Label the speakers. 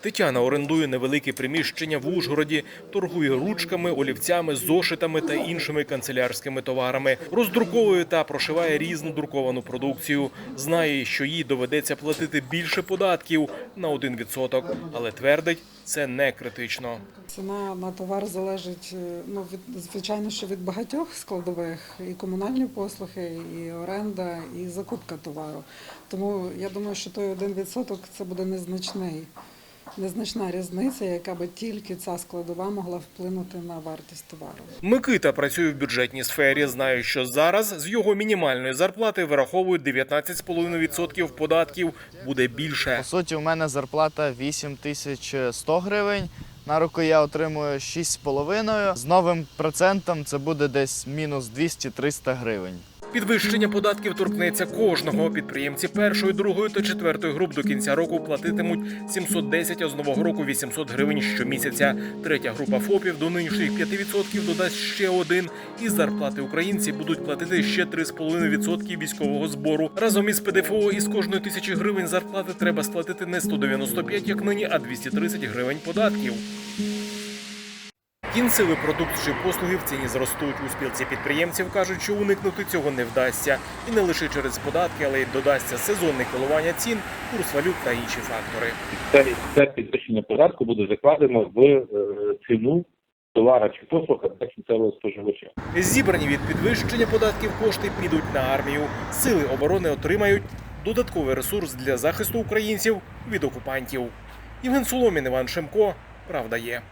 Speaker 1: Тетяна орендує невелике приміщення в Ужгороді, торгує ручками, олівцями, зошитами та іншими канцелярськими товарами. Роздруковує та прошиває різну друковану продукцію. Знає, що їй доведеться платити більше податків на 1%, але твердить, це не критично.
Speaker 2: Ціна на товар залежить е, ну від звичайно, що від багатьох складових і комунальні послуги, і оренда, і закупка товару. Тому я думаю, що той 1% це буде незначний. Незначна різниця, яка би тільки ця складова могла вплинути на вартість товару.
Speaker 1: Микита працює в бюджетній сфері. Знає, що зараз з його мінімальної зарплати вираховують 19,5% податків. Буде більше.
Speaker 3: По суті, у мене зарплата 8100 гривень. На руку я отримую 6,5. З новим процентом це буде десь мінус 200-300 гривень.
Speaker 1: Підвищення податків торкнеться кожного. Підприємці першої, другої та четвертої груп до кінця року платитимуть 710, а з нового року 800 гривень щомісяця. Третя група ФОПів до нинішніх 5% додасть ще один. І зарплати українці будуть платити ще 3,5% військового збору. Разом із ПДФО із кожної тисячі гривень зарплати треба сплатити не 195, як нині, а 230 гривень податків. Кінцевий продукт чи послуги в ціні зростуть. У спілці підприємців кажуть, що уникнути цього не вдасться. І не лише через податки, але й додасться сезонне коливання цін, курс валют та інші фактори.
Speaker 4: це, це підвищення податку буде закладено в е, ціну товара чи послуга для кінцевого споживача.
Speaker 1: Зібрані від підвищення податків кошти підуть на армію. Сили оборони отримають додатковий ресурс для захисту українців від окупантів. Євген Соломін, Іван Шемко. Правда є.